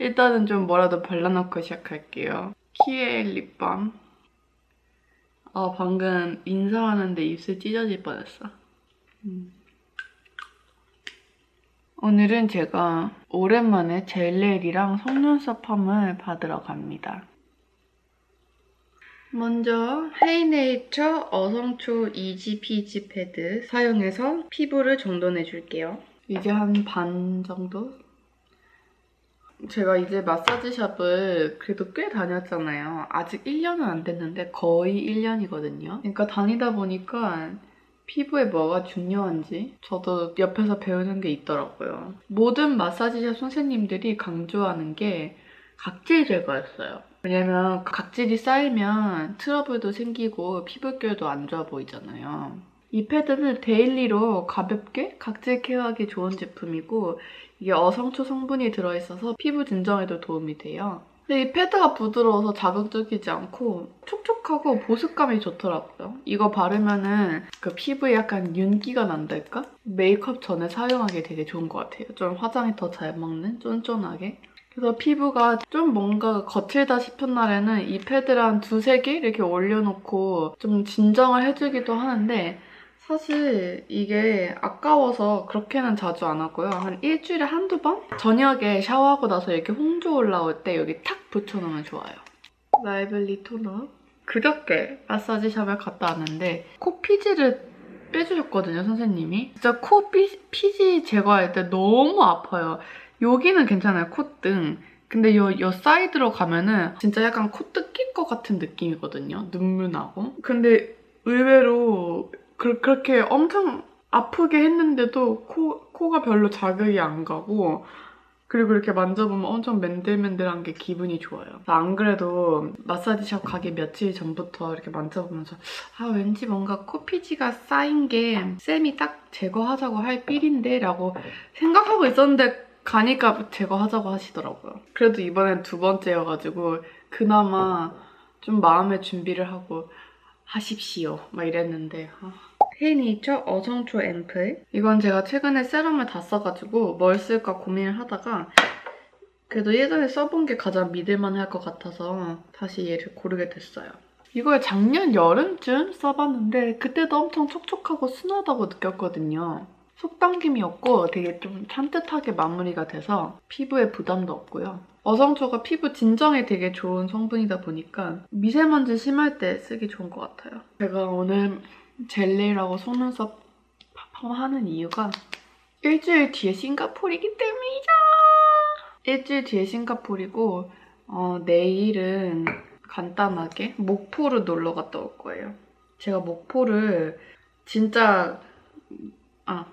일단은 좀 뭐라도 발라놓고 시작할게요. 키엘 립밤. 아 방금 인사하는데 입술 찢어질 뻔했어. 음. 오늘은 제가 오랜만에 젤레리랑 속눈썹 펌을 받으러 갑니다. 먼저 헤이네이처 어성초 이지 피지 패드 사용해서 피부를 정돈해줄게요. 이제 한 반 정도? 제가 이제 마사지샵을 그래도 꽤 다녔잖아요. 아직 1년은 안 됐는데 거의 1년이거든요. 그러니까 다니다 보니까 피부에 뭐가 중요한지 저도 옆에서 배우는 게 있더라고요. 모든 마사지샵 선생님들이 강조하는 게 각질 제거였어요. 왜냐면 각질이 쌓이면 트러블도 생기고 피부결도 안 좋아 보이잖아요. 이 패드는 데일리로 가볍게 각질 케어하기 좋은 제품이고 이게 어성초 성분이 들어있어서 피부 진정에도 도움이 돼요. 근데 이 패드가 부드러워서 자극적이지 않고 촉촉하고 보습감이 좋더라고요. 이거 바르면은 그 피부에 약간 윤기가 난달까? 메이크업 전에 사용하기 되게 좋은 것 같아요. 좀 화장이 더 잘 먹는 쫀쫀하게. 그래서 피부가 좀 뭔가 거칠다 싶은 날에는 이 패드를 한 두세 개 이렇게 올려놓고 좀 진정을 해주기도 하는데 사실 이게 아까워서 그렇게는 자주 안 하고요. 한 일주일에 한두 번? 저녁에 샤워하고 나서 이렇게 홍조 올라올 때 여기 탁 붙여놓으면 좋아요. 라이블리 토너. 그저께 마사지샵을 갔다 왔는데 코 피지를 빼주셨거든요, 선생님이. 진짜 코 피, 피지 제거할 때 너무 아파요. 여기는 괜찮아요, 콧등. 근데 요, 요 사이드로 가면은 진짜 약간 코 뜯길 것 같은 느낌이거든요. 눈물 나고. 근데 의외로 그, 그렇게 엄청 아프게 했는데도 코, 코가 별로 자극이 안 가고 그리고 이렇게 만져보면 엄청 맨들맨들한 게 기분이 좋아요. 안 그래도 마사지샵 가기 며칠 전부터 이렇게 만져보면서 아 왠지 뭔가 코피지가 쌓인 게 쌤이 딱 제거하자고 할 삘인데 라고 생각하고 있었는데 가니까 제거하자고 하시더라고요. 그래도 이번엔 두 번째여가지고 그나마 좀 마음의 준비를 하고 하십시오 막 이랬는데 아. 헤이네이처 어성초 앰플 이건 제가 최근에 세럼을 다 써가지고 뭘 쓸까 고민을 하다가 그래도 예전에 써본 게 가장 믿을만 할 것 같아서 다시 얘를 고르게 됐어요. 이걸 작년 여름쯤 써봤는데 그때도 엄청 촉촉하고 순하다고 느꼈거든요. 속당김이 없고 되게 좀 산뜻하게 마무리가 돼서 피부에 부담도 없고요. 어성초가 피부 진정에 되게 좋은 성분이다 보니까 미세먼지 심할 때 쓰기 좋은 것 같아요. 제가 오늘 젤리라고 속눈썹 펌하는 이유가 일주일 뒤에 싱가포르이기 때문이죠. 일주일 뒤에 싱가포르이고 어, 내일은 간단하게 목포를 놀러 갔다 올 거예요. 제가 목포를 진짜 아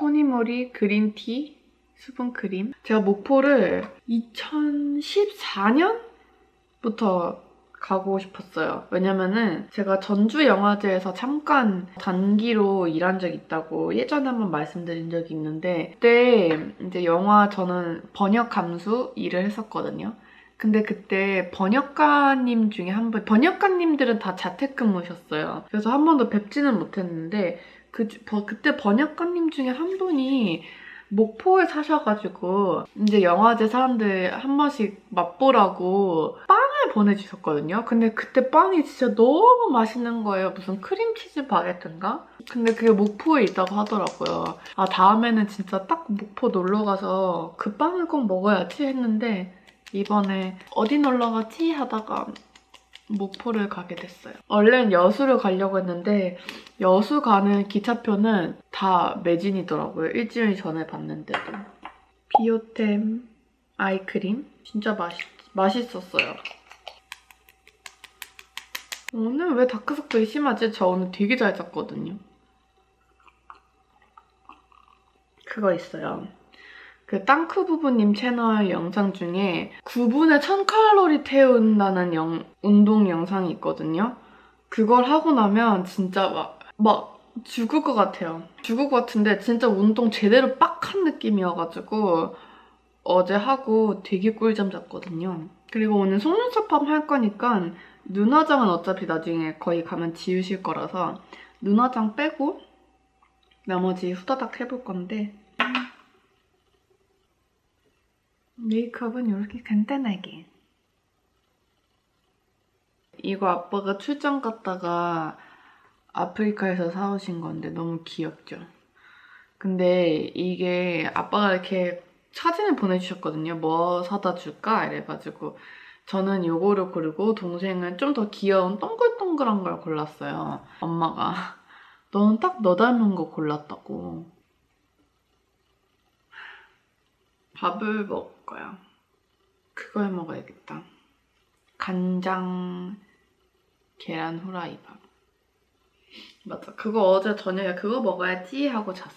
토니모리 그린티 수분 크림 제가 목포를 2014년부터 가고 싶었어요. 왜냐면은 제가 전주 영화제에서 잠깐 단기로 일한 적 있다고 예전에 한번 말씀드린 적이 있는데 그때 이제 영화 저는 번역 감수 일을 했었거든요. 근데 그때 번역가님 중에 한 분, 번역가님들은 다 자택근무셨어요. 그래서 한 번도 뵙지는 못했는데 그 그때 번역가님 중에 한 분이 목포에 사셔가지고 이제 영화제 사람들 한 번씩 맛보라고 빵을 보내주셨거든요. 근데 그때 빵이 진짜 너무 맛있는 거예요. 무슨 크림치즈 바게트인가? 근데 그게 목포에 있다고 하더라고요. 아 다음에는 진짜 딱 목포 놀러 가서 그 빵을 꼭 먹어야지 했는데 이번에 어디 놀러 가지 하다가 목포를 가게 됐어요. 원래는 여수를 가려고 했는데 여수 가는 기차표는 다 매진이더라고요. 일주일 전에 봤는데도. 비오템 아이크림 진짜 맛있, 맛있었어요. 오늘 왜 다크서클이 심하지? 저 오늘 되게 잘 잤거든요. 그거 있어요. 그 땅크 부부님 채널 영상 중에 9분에 1000칼로리 태운다는 영, 운동 영상이 있거든요. 그걸 하고 나면 진짜 막, 막 죽을 것 같아요. 죽을 것 같은데 진짜 운동 제대로 빡 한 느낌이어가지고 어제 하고 되게 꿀잠 잤거든요. 그리고 오늘 속눈썹 펌할 거니까 눈화장은 어차피 나중에 거의 가면 지우실 거라서 눈화장 빼고 나머지 후다닥 해볼 건데 메이크업은 이렇게 간단하게. 이거 아빠가 출장 갔다가 아프리카에서 사오신 건데 너무 귀엽죠? 근데 이게 아빠가 이렇게 사진을 보내주셨거든요. 뭐 사다 줄까? 이래가지고 저는 요거를 고르고 동생은 좀 더 귀여운 동글동글한 걸 골랐어요. 엄마가 너는 딱 너 닮은 거 골랐다고. 밥을 먹을 거야. 해 먹어야겠다. 간장 계란 후라이 밥. 맞아. 그거 어제 저녁에 그거 먹어야지 하고 잤어.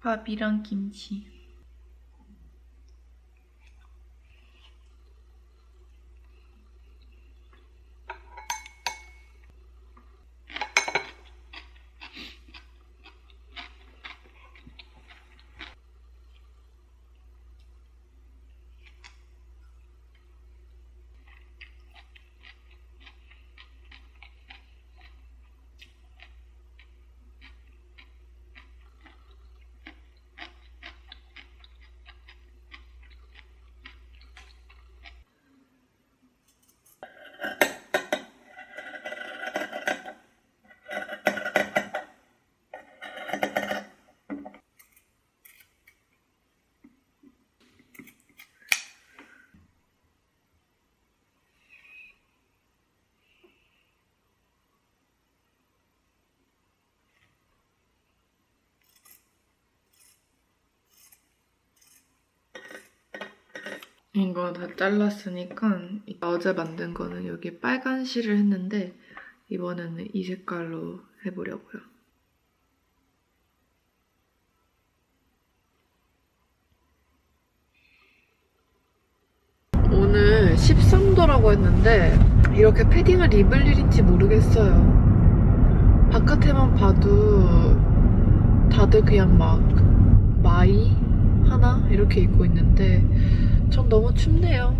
밥이랑 김치. 이거 다 잘랐으니까 어제 만든 거는 여기 빨간 실을 했는데 이번에는 이 색깔로 해보려고요. 오늘 13도라고 했는데 이렇게 패딩을 입을 일인지 모르겠어요. 바깥에만 봐도 다들 그냥 막 마이 하나 이렇게 입고 있는데 전 너무 춥네요.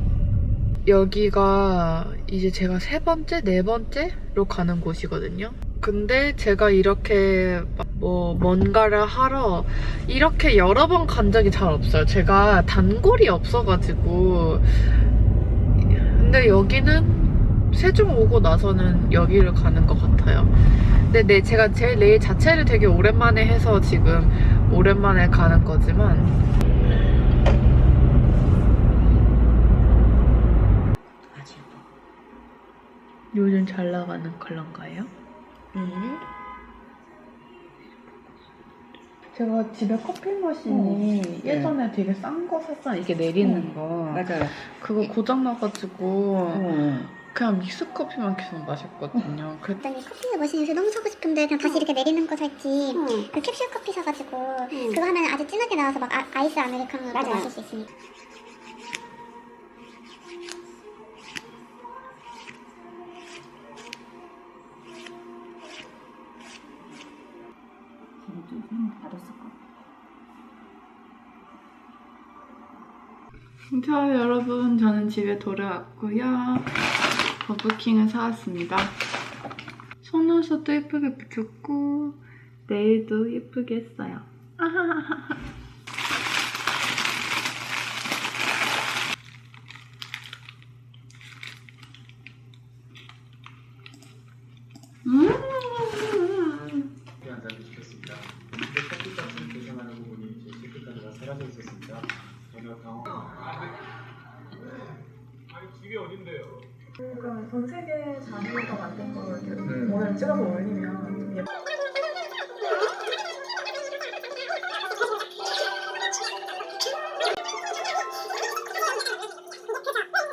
여기가 이제 제가 세 번째, 네 번째로 가는 곳이거든요. 근데 제가 이렇게 뭐 뭔가를 하러 이렇게 여러 번 간 적이 잘 없어요. 제가 단골이 없어가지고. 근데 여기는 세종 오고 나서는 여기를 가는 것 같아요. 근데 네, 제가 제 내일 자체를 되게 오랜만에 해서 지금 오랜만에 가는 거지만 요즘 잘 나가는 컬러인가요? 음. 제가 집에 커피 머신이 예전에 되게 싼 거 샀어요. 이렇게 내리는 음. 거. 맞아요. 그거 고장 나가지고 어. 그냥 믹스 커피만 계속 마셨거든요. 그 그랬더니 커피 머신에서 너무 사고 싶은데 그냥 다시 이렇게 내리는 거 살지 그 캡슐 커피 사가지고 그거 하면 아주 진하게 나와서 막 아, 이스 아메리카노로. 마실 수 있으니까 자 여러분 저는 집에 돌아왔고요. 버브킹을 사왔습니다. 속눈썹도 예쁘게 붙였고 네일도 예쁘게 했어요. 아하하하. 음. 전 세계 자료가 만든 거 이렇게 음. 모델 찍어서 올리면 좀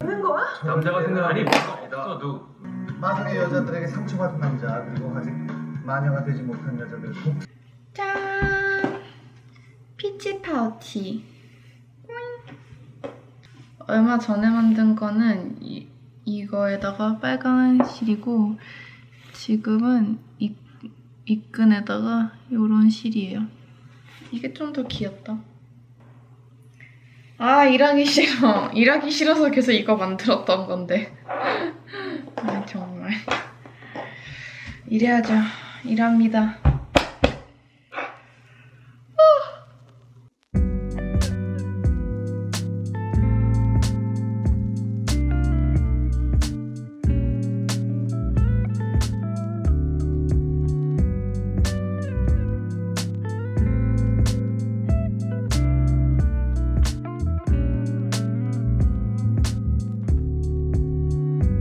있는 거야? 남자가 생각하니 없어도 마성의 여자들에게 상처받은 남자 그리고 아직 마녀가 되지 못한 여자들 짠! 피치 파우치. 얼마 전에 만든 거는 이, 이거에다가 빨간 실이고 지금은 이, 이 끈에다가 이런 실이에요. 이게 좀 더 귀엽다. 아 일하기 싫어. 일하기 싫어서 계속 이거 만들었던 건데. 아 정말. 일해야죠. 일합니다.